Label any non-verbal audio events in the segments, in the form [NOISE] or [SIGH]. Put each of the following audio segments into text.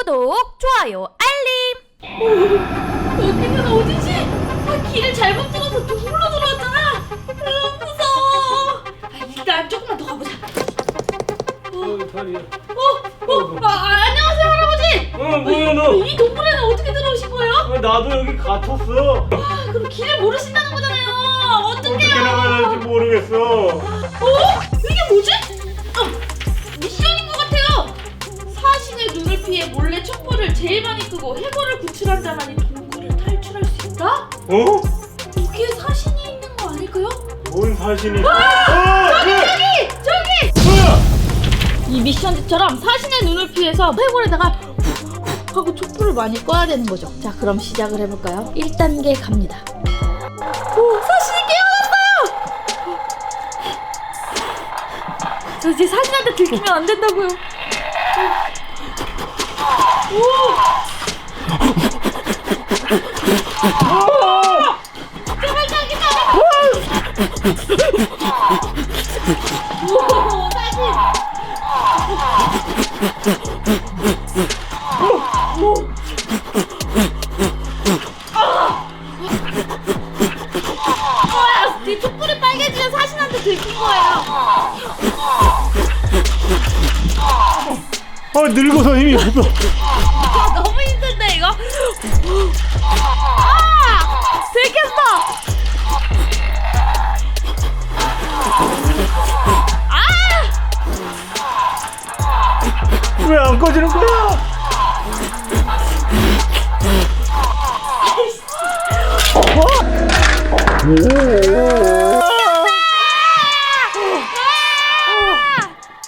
구독, 좋아요, 알림! 여기는 어디지? 아, 길을 잘못 들어서 동굴로 들어왔잖아. 으, 무서워. 아, 일단 조금만 더 가보자. 어, 다리야. 어, 어, 아, 아, 안녕하세요 할아버지. 어, 뭐야 너? 이 동굴에는 어떻게 들어오신 거예요? 어, 나도 여기 갇혔어. 아, 그럼 길을 모르신다는 거잖아요. 어떻게? 나가야 할지 모르겠어. 어? 끄고 해골을 구출한 자만이 동굴을 탈출할 수 있다? 어? 여기에 사신이 있는 거 아닐까요? 뭔 사신이? 어, 그래. 저기! 저기! 뭐야? 이 미션지처럼 사신의 눈을 피해서 해골에다가 훅훅 하고 촛불을 많이 꺼야 되는 거죠. 자, 그럼 시작을 해볼까요? 1단계 갑니다. 오, 사신이 깨어났어요! 저 이제 사신한테 들키면 안 된다고요. 오! 이 촛불이 빨개지면 사신한테 들킨 거예요. 어, 늙어서 없어. 안 꺼지는 거야?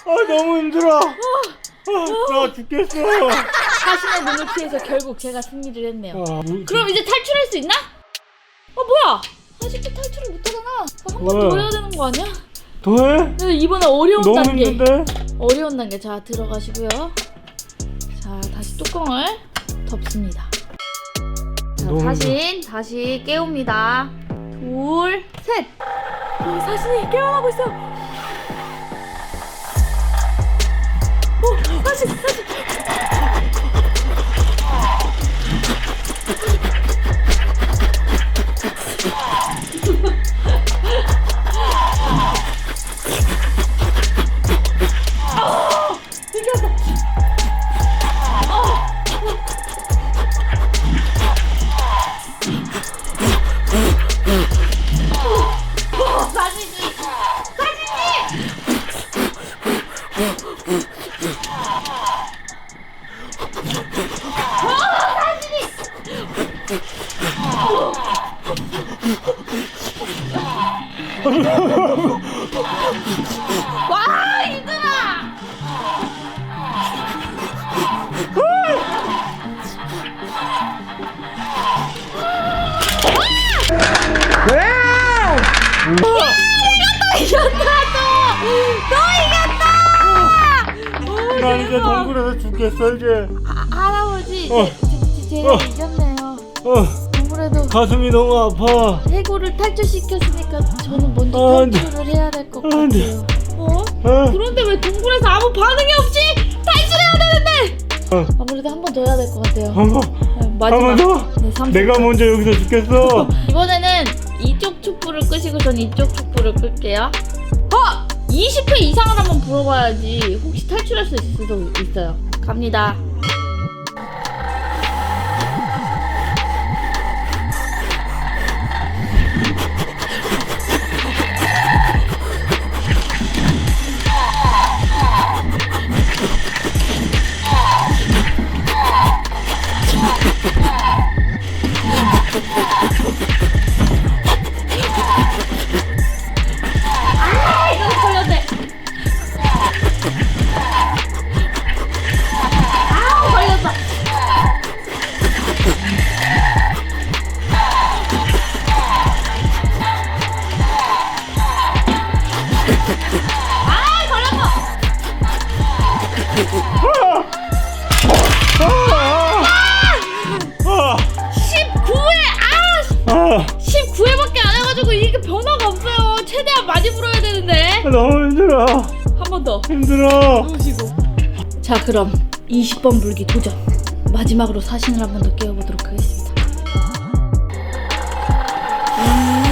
아, 너무 힘들어. 아, 나 죽겠어. 사신의 눈을 피해서 결국 제가 승리를 했네요. 아, 뭐- 그럼 이제 탈출할 수 있나? 어 뭐야? 아직도 탈출을 못하잖아. 한 번 더 왜? 해야 되는 거 아니야? 더 해? 근데 이번에 어려운 너무 단계. 힘든데? 어려운 단계. 자 들어가시고요. 자 다시 뚜껑을 덮습니다. 자 너무 사신 다시 깨웁니다. 둘, 셋. 어, 사신이 깨어나고 있어. 어, 사신, 사신. 와 힘들어. 이겼다 또! 또 이겼다! 난 이제 동굴에서 죽겠어, 이제. 아, 할아버지 어. 제, 제, 제가 어. 이겼네요 어, 아무래도 가슴이 너무 아파. 해골을 탈출시켰으니까 저는 먼저 아, 안 돼. 탈출을 해야 될것안 돼. 같아요 어? 어, 그런데 왜 동굴에서 아무 반응이 없이 탈출해야 되는데 어, 아무래도 한 번 더 해야 될 것 같아요 한 번, 네, 한 마지막 번 더? 네, 30. 내가 먼저 여기서 죽겠어. [LAUGHS] 이번에는 이쪽 촛불을 끄시고 전 이쪽 촛불을 끌게요. 어! 20회 이상을 한번 불어봐야지 혹시 탈출할 수 있을 수도 있어요. 갑니다. 아, 아, 19회밖에 안 해가지고 이게 변화가 없어요. 최대한 많이 불어야 되는데. 너무 힘들어. 한 번 더. 힘들어. 누우시고. 자, 그럼 20번 불기 도전. 마지막으로 사신을 한 번 더 깨워보도록 하겠습니다. 아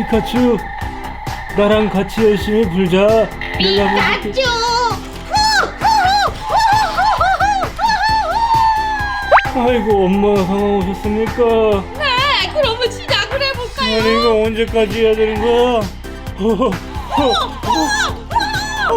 피카츄 나랑 같이 열심히 불자. 내가 뭐쭈 아이고 엄마 상황 오셨습니까? 네 그러면 시작을 해볼까요? 아니 이거 언제까지 해야 되는 거야? [LAUGHS] 어, 어,